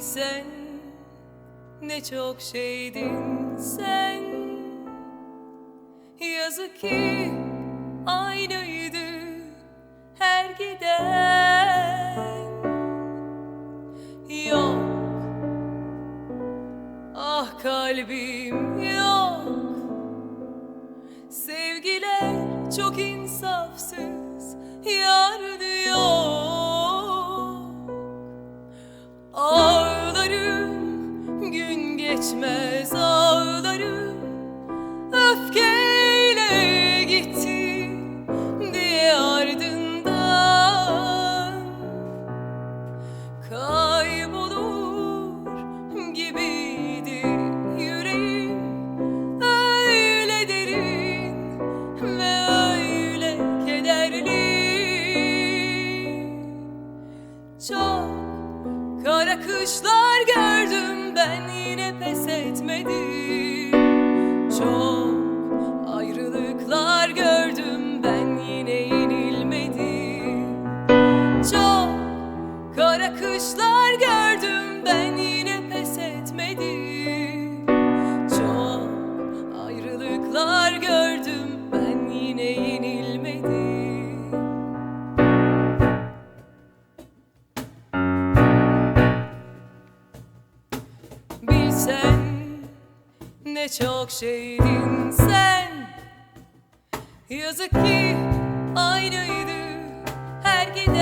sen ne çok şeydin sen. Yazık ki aynıydı her giden. Yok ah kalbim yok. Sevgiler çok insafsız yardım geçmez ağlarım Öfkeyle gitti diye ardından Kaybolur gibiydi yüreğim. Öyle derin ve öyle kederli. Çok kara kışlar gel sen Ne çok şeydin sen. Yazık ki aynıydı her giden